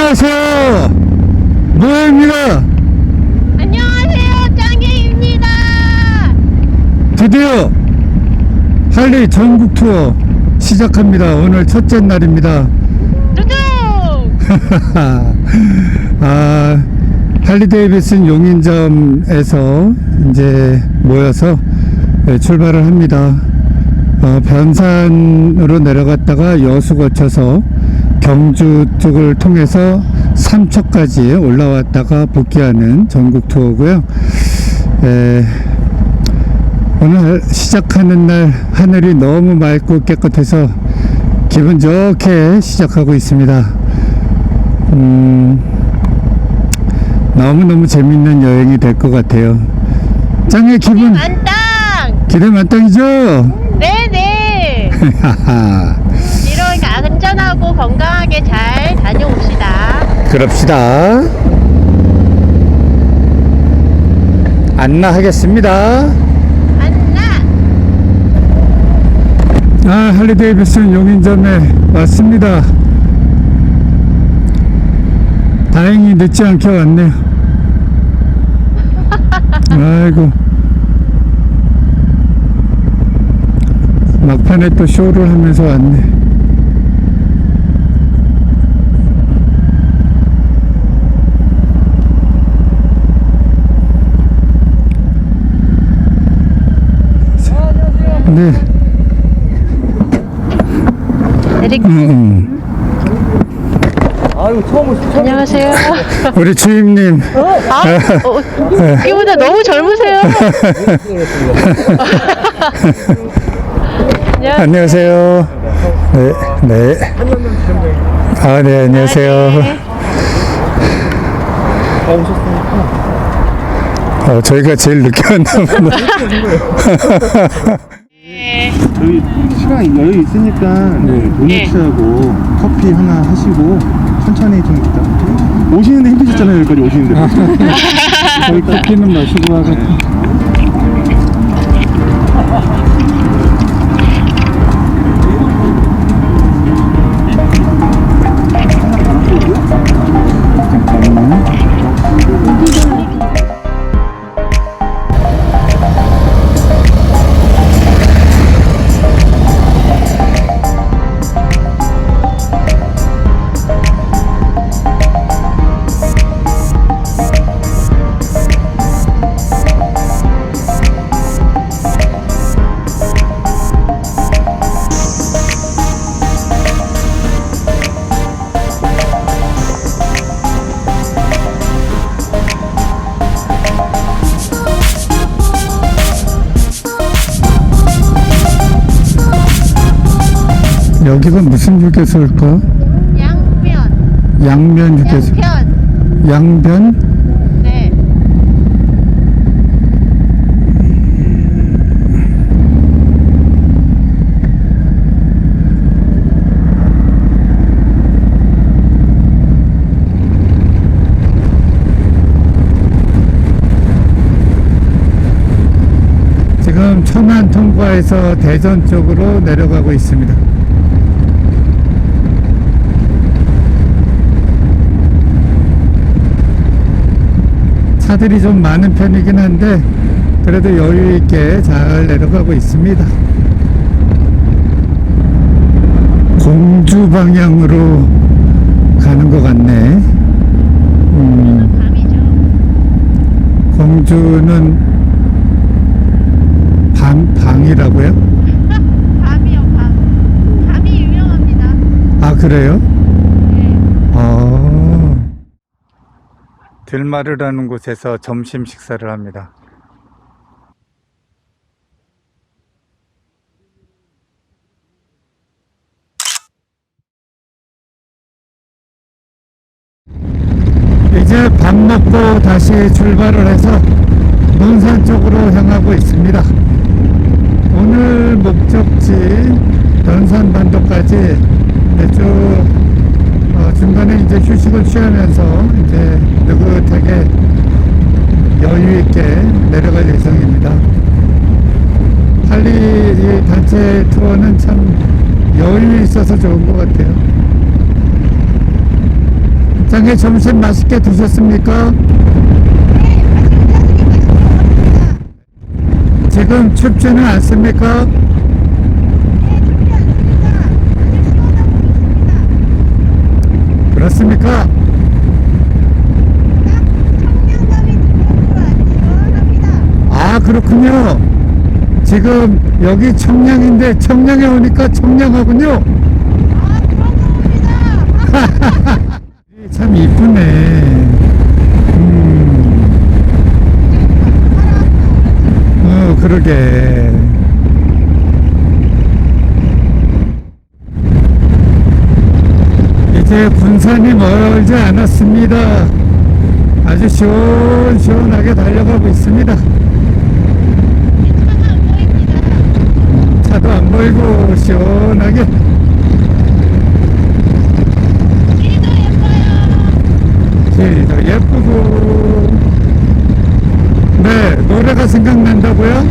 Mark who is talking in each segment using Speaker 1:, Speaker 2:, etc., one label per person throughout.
Speaker 1: 안녕하세요. 노예입니다.
Speaker 2: 안녕하세요, 짱개입니다.
Speaker 1: 드디어 할리 전국 투어 시작합니다. 오늘 첫째 날입니다.
Speaker 2: 두둥!
Speaker 1: 아, 할리 데이비슨 용인점에서 이제 모여서 네, 출발을 합니다. 어, 변산으로 내려갔다가 여수 거쳐서 경주 쪽을 통해서 삼척까지 올라왔다가 복귀하는 전국 투어고요. 에, 오늘 시작하는 날 하늘이 너무 맑고 깨끗해서 기분 좋게 시작하고 있습니다. 음, 너무너무 재밌는 여행이 될 것 같아요. 짱의 기분
Speaker 2: 만땅!
Speaker 1: 기대 만땅이죠?
Speaker 2: 네네! 안전하고 건강하게 잘 다녀옵시다.
Speaker 1: 그럽시다. 안나 하겠습니다.
Speaker 2: 안나!
Speaker 1: 아, 할리 데이비슨 용인점에 왔습니다. 다행히 늦지 않게 왔네요. 아이고. 막판에 또 쇼를 하면서 왔네. 네.
Speaker 2: 에릭,
Speaker 1: 음, 음.
Speaker 3: 아유 처음 처음
Speaker 2: 안녕하세요.
Speaker 1: 우리 주임님.
Speaker 2: 아, 어, 이보다 너무 젊으세요. 안녕하세요.
Speaker 1: 안녕하세요. 네, 네. 아, 네, 안녕하세요.
Speaker 2: 네.
Speaker 3: 아 오셨으니까
Speaker 1: 어, 저희가 제일 늦게 왔나 보다.
Speaker 2: 네.
Speaker 3: 저희 시간 여유 있으니까 네,
Speaker 2: 네.
Speaker 3: 도넛하고 커피 하나 하시고 천천히 좀 이따 오시는데 힘드셨잖아요 여기까지 오시는데
Speaker 1: 저희 커피는 마시고 와가 여기가 무슨 휴게소일까?
Speaker 2: 양면.
Speaker 1: 양면 휴게소.
Speaker 2: 양편.
Speaker 1: 양변?
Speaker 2: 네.
Speaker 1: 지금 천안 통과해서 대전 쪽으로 내려가고 있습니다. 차들이 좀 많은 편이긴 한데 그래도 여유 있게 잘 내려가고 있습니다. 공주 방향으로 가는 것 같네. 음. 공주는 방, 방이라고요?
Speaker 2: 밤이요, 밤. 밤이 유명합니다.
Speaker 1: 아, 그래요?
Speaker 2: 네.
Speaker 1: 아. 들마르라는 곳에서 점심 식사를 합니다. 이제 밥 먹고 다시 출발을 해서 논산 쪽으로 향하고 있습니다. 오늘 목적지 연산 반도까지 네, 쭉 이제 휴식을 취하면서 이제 느긋하게 여유 있게 내려갈 예정입니다. 할리 이 단체 투어는 참 여유 있어서 좋은 것 같아요. 장에 점심 맛있게 드셨습니까? 지금 춥지는 않습니까? 그렇습니까? 아 그렇군요. 지금 여기 청량인데 청량에 오니까 청량하군요. 참 이쁘네. 음. 어, 그러게. 이제 군산이 멀지 않았습니다. 아주 시원시원하게 달려가고 있습니다. 차도 안 보이고 시원하게. 길도 예쁘고. 네, 노래가 생각난다고요?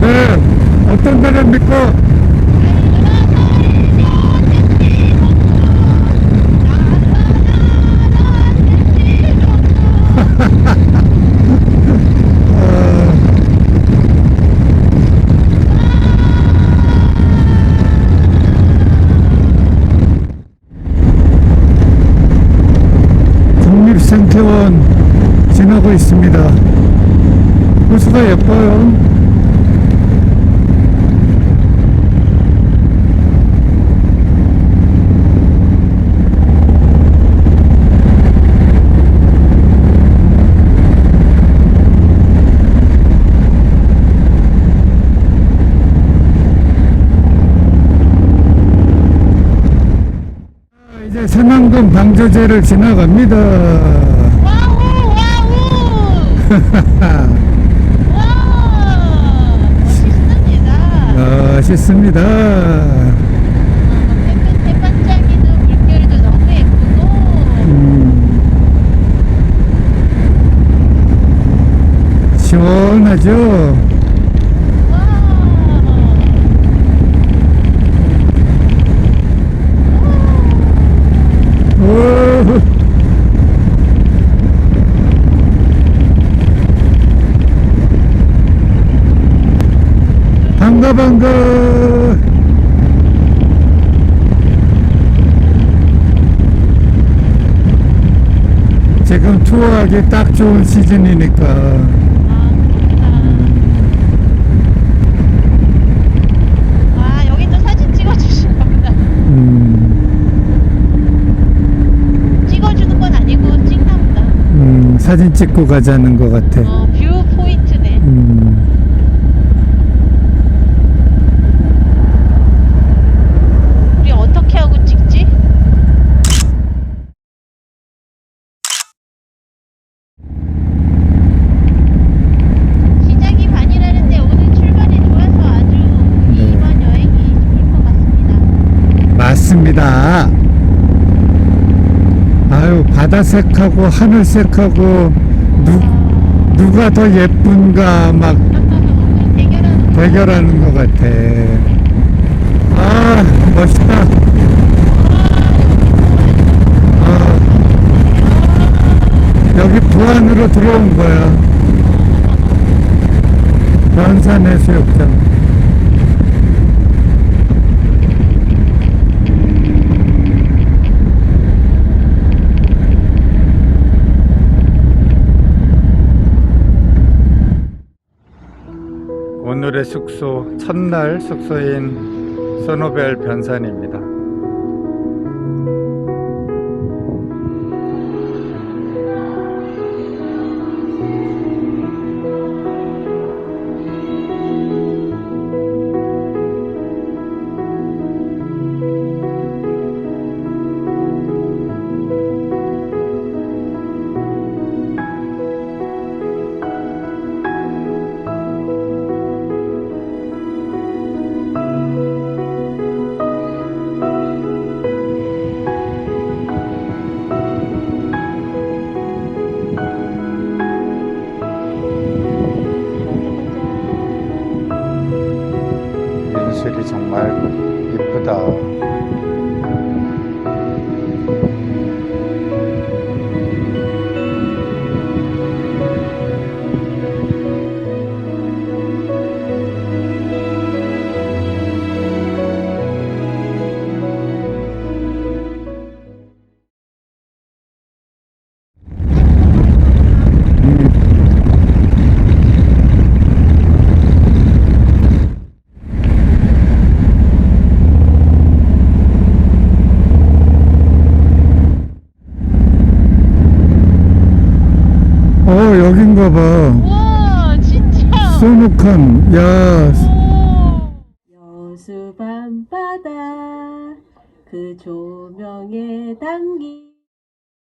Speaker 1: 네, 어떤 노래입니까? 국립생태원 지나고 있습니다. 호수가 예뻐요. 아, 이제 새만금 방조제를 지나갑니다.
Speaker 2: 와우 와우 햇빛 대반짝이도 물결도 너무 예쁘고.
Speaker 1: 음, 시원하죠?
Speaker 2: 와
Speaker 1: 오, 반 가 반가. 지금 투어하기 딱 좋은 시즌이니까.
Speaker 2: 와 여기 또 사진 찍어주신 겁니다.
Speaker 1: 음,
Speaker 2: 찍어주는 건 아니고 찍나 보다.
Speaker 1: 음, 사진 찍고 가자는 것 같아.
Speaker 2: 어, 뷰 포인트네.
Speaker 1: 음.
Speaker 2: 우리 어떻게 하고 찍지? 시작이 반이라는데 오늘 출발이 좋아서 아주
Speaker 1: 네.
Speaker 2: 이번 여행이 좋을 것
Speaker 1: 맞습니다. 아유, 바다색하고 하늘색하고 누, 누가 더 예쁜가 막
Speaker 2: 대결하는
Speaker 1: 것 같아. 아, 멋있다. 아, 여기 부안으로 들어온 거야. 변산해수욕장. 오늘의 숙소 첫날 숙소인 소노벨 변산입니다. Santa.
Speaker 4: 소목한, 야,
Speaker 2: 여수 밤바다 그 조명에 담긴